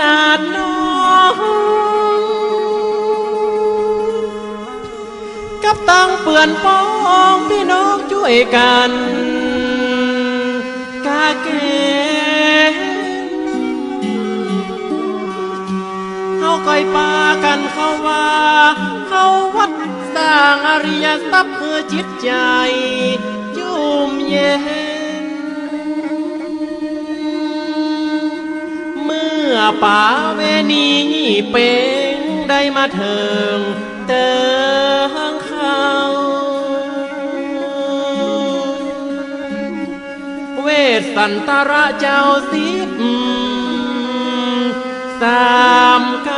นาดน้องกับตังเปื่อนป้องพี่น้องช่วยกันกาเกเฮาก่อยปากันเขาว่า เขาวัดสร้างอริยทรัพย์เพื่อจิตใจ จุ่มเย็น อป่าเวนีเป็งได้มาเถิงเติงเขาเวสสันตระเจ้าสิบสามกั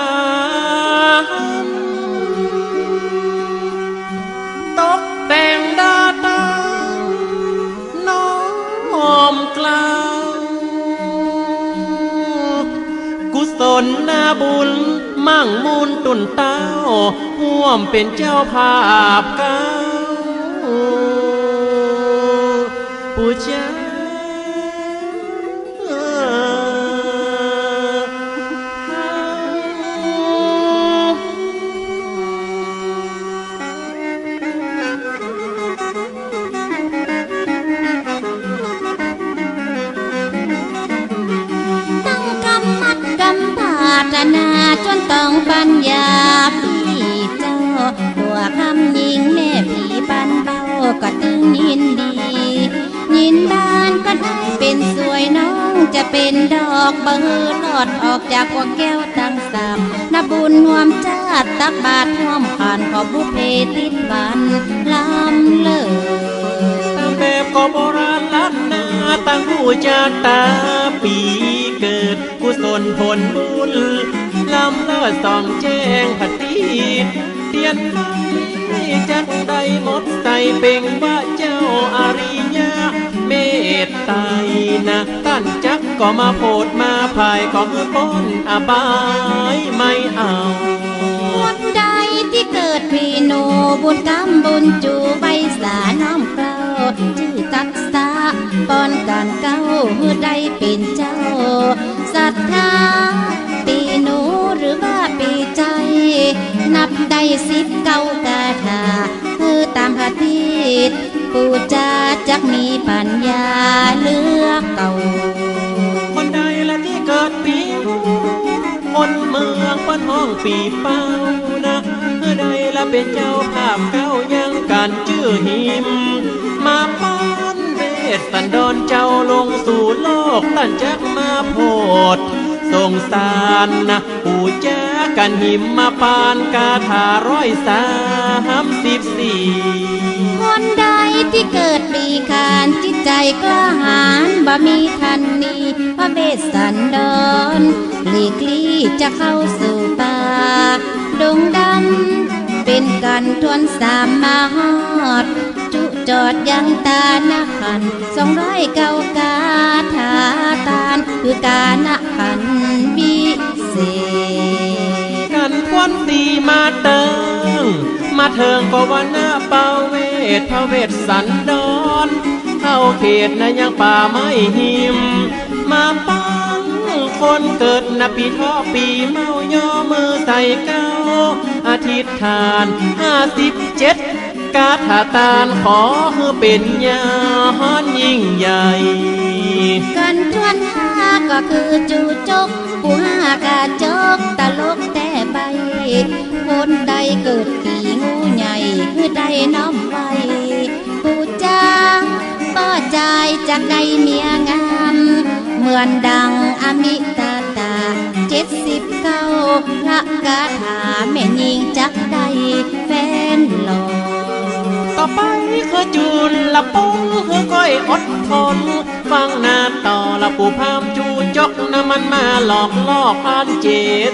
บุญ มั่งมูลตุนเต้าห่วมเป็นเจ้าภาพเก้าผู้เจ้าำปาตนาจนต้องปัญญาพี่เจ้าตัวคำยิงแม่ผีปันเบาก็ตึงยินดี ยินบ้านก็ได้เป็นสวยน้องจะเป็นดอกเบอร์ลอดออกจากพวกแก้วตั้งสามนับบุญหวมชาติตักบาทห่วมผ่านขอบุพเพติดบันลำเลิศตั้งแบบก็โบราณล้านนาตั้งผู้จาตาปี เกิดกุศลผลบุญลำเลิศส่องแจ้งพตีเตียนไฟจักได้หมดใส่เป่งว่าเจ้าอาริยะเมตไตนะท่านจักก็มาโพดมาภายก็คือป้นอบายไม่เอาคนใดที่เกิดปีโนบุญกรรมบุญจูใบสาน้อมเกล้าชื่อตักษาปอนการเก้าเมื่อใด ศปูจาจักมีปัญญาเลือกเก่า คนใดละที่เกิดปีงูคนเมืองเปิ้นห้องปีเป้านะเมื่อใดละเป็นเจ้าภาพเก้ายังการชื่อหิม มาป้อนเวสสันดรเจ้าลงสู่โลกตันจักมาโพดสงสารนะปู่จ้ากันหิมมาปานกาถาร้อยสามสิบสี่คนใด ที่เกิดปีขานจิตใจกล้าหาญบ่มีทันนีพระเวสสันดรหลีกลี่จะเข้าสู่ป่าดงดำเป็นกันทวนสามมาฮอด จุจอดยังตาหน้าขันสองร้อยเก้ากาถาตานคือการณขันวิเศษกันควันตีมาเติม เทิงกวันหน้าเป่าเวทพระเวทสันดรเข้าเขตนะยังป่าไม้หิม มาปังคนเกิดนะปีทอปีเมาย่อมือใส่เก้าอธิษฐานห้าสิบเจ็ดกาถาตานขอคือเป็นยาฮอนยิ่งใหญ่กันทวนห้าก็คือจูจกผู้ห้ากาจกตลกแต่ ใดน้อมไว้ผู้จ้าป้อใจจากใดเมียงาม เหมือนดังอมิตาตาเจ็ดสิบเก้าพระกาถาแม่ยิงจักใดแฟนหลอต่อไปคือจูนละปุ้งคือก้อยอดทน ฟังหนาต่อละปูพามจูจกน้ำมันมาหลอกลอกพานเจ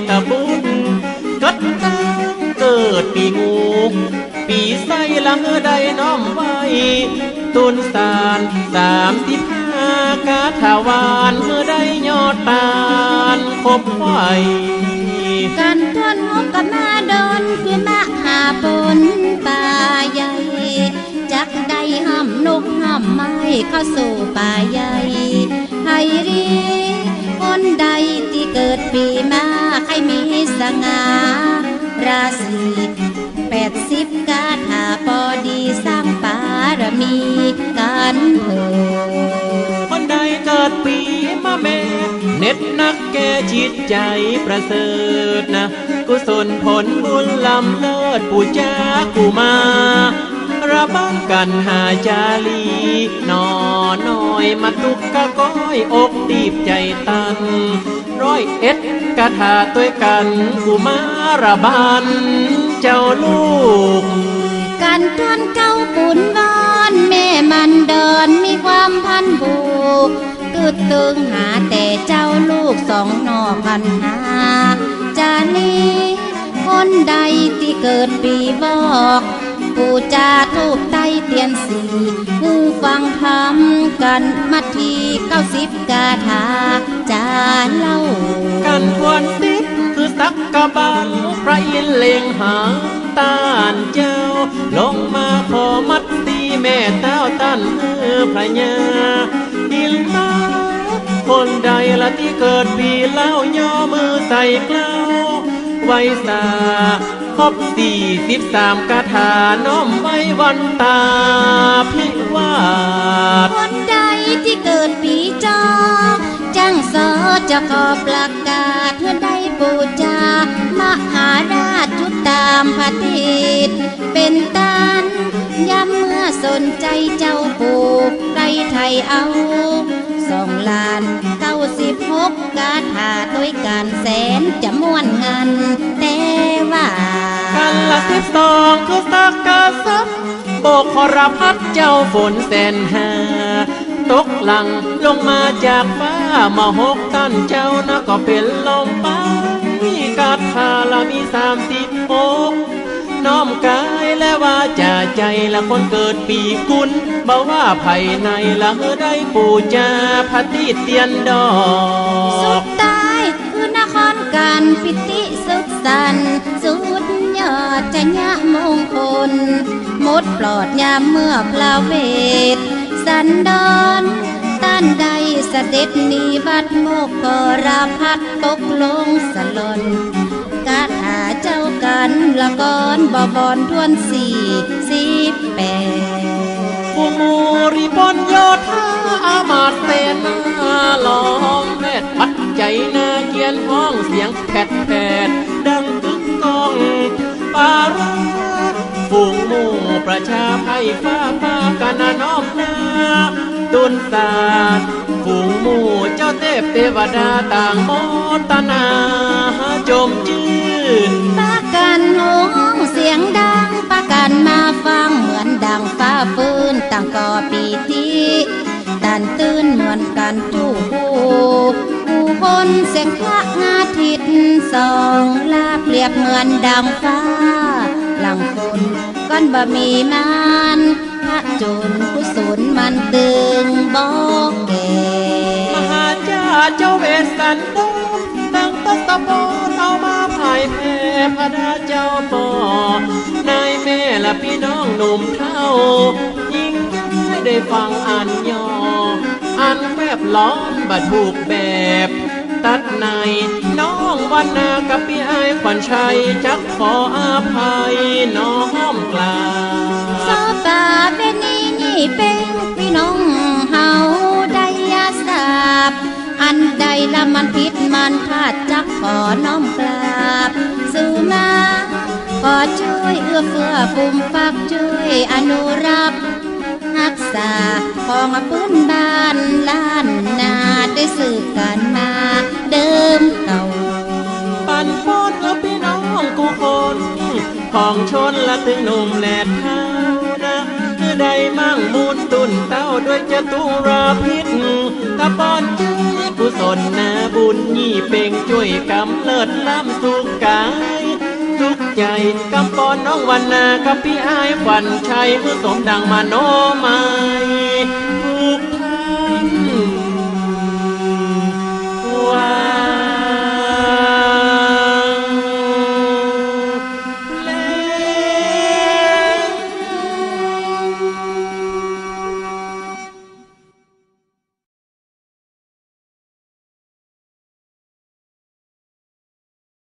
ตบุญกัดตังเกิดปีงู ปีไส้ละเฮอใดน้อมไว้ ตุนสารสามสิบห้ากาถาวานเฮอใดยอดตาลคบไว้กันทนหกกับมาดนคือมหาปนป่าใหญ่ จักได้ห้ำนกห้ำไม้เข้าสู่ป่าใหญ่ให้รีคนใดที่เกิดดปีมาใครมีสง่าราศีีกันเถิดคนใดเกิดปีมาแม่เน็ตนักแก่จิตใจประเสริฐนะ กุศลผลบุญลำเลิศปู่จ้ากูมาระบ้านกันหาจาลีนอน้อยมาตุกกะก้อยอกตีบใจตัน ร้อยเอ็ดกะถาตัวกันกูมาระบานเจ้าลูกการทวนเก้าปุนวอ พันผูกกึดตึงหาแต่เจ้าลูกสองนอพันหาจาลีคนใดที่เกิดปีบอกปูจาทูบไตเตียนสีหูฟังธรรมกันมัทีเก้าสิบกาถาจาเล่า กันทวนติดคือสักกะบันพระอินเลงหางตานเจ้า ลงมาขอมัด แม่เต้าตันเออพระยาดิลตาคนใดละที่เกิดปีเล่าย่อมือใส่เกล้าไว้สาครบสี่สิบสามกาถาน้อมไว้วันตาพิวาทคนใดที่เกิดปีจอจังสอจะขอประกาศเพื่อได้บูชาามพระทิตเป็นตันย้ำเมื่อสนใจเจ้าปูไรไทยเอาสองล้านเก้าสิบหกกาถาด้วยการแสนจะม่วนเงินแต่ว่ากันละสิบสองคือสักกะซับโบกขรพัดเจ้าฝนแสนหาตกหลังลงมาจากฟ้ามาหกตันเจ้านะก็เป็นลมไป กาถาละมีสามสิบหกน้อมกายและว่าจาใจละคนเกิดปีกุลบ่ว่าภายในละเฮอได้ปู่จาพัติเตียนดอสุดตายคือนครการปิติสุขสันสุดยอดจะยะมงคล มดปลอดยามเมื่อพลาเวท สันดอนต้านใดเสด็จนิวัดโมกกรพัดตกลงสลน ละกอนบอบอนทวนสี่สิบแปดผู้มูริบนยอดท่าอามาเตนาลองแพทปัดใจนาเกียนห้องเสียงแผดแผดดังกึกก้องปาราฝูงมู ประชาภัยฟ้าพากันนาน้อมนาตุนศาสตร์ฝูงหมู่เจ้าเทพเทวดาต่างโมตนาจมจืนปากันโหงเสียงดังปากันมาฟังเหมือนดังฟ้าฟืนต่างก่อปีติตันตื่นเหมือนกันทู่ผู้ผู้คนเสียงพระอาทิตย์สองลาเปรียบเหมือนดังฟ้า หลังฝนก้อนบะมีมันพระจุนกุศลมันตึงบอกแก่มหาจาเจ้าเวสสันดรตั้งตัสปอนเอามาพ่ายแพ้พระดาเจ้าปอนายแม่และพี่น้องหนุ่มเท่า ยิ่งไม่ได้ฟังอันย่ออันแวบล้อมบัดถูกแบบ ตัดในน้องวันนากับพี่ไอ้ายขวัญชัยจักขออาภัยน้องกลาโซตาเบนีนี่เป็นพี่น้องเฮาได้ยาสาบอันใดละมันผิดมันพลาดจักขอน้อมกราบสู่มาขอช่วยเอื้อเฟื้อฟุมฟักช่วยอนุรักษ์ รักษาของพื้นบ้านล้านนาได้สืบกันมาเดิมเก่า ปันป้อนกับพี่น้องกูคนของชนละถึงหนุ่มแหลดเท้านะคือได้มั่งมูลตุนเต้าด้วยจตุราพิษตะปอนใจกุศลนาบุญยี่เป่งช่วยกำเลิศล้ำสุขกาย ใจกับปอนน้องวันนากับพี่อายฝันชัยเมื่อสมดังมาโนไม่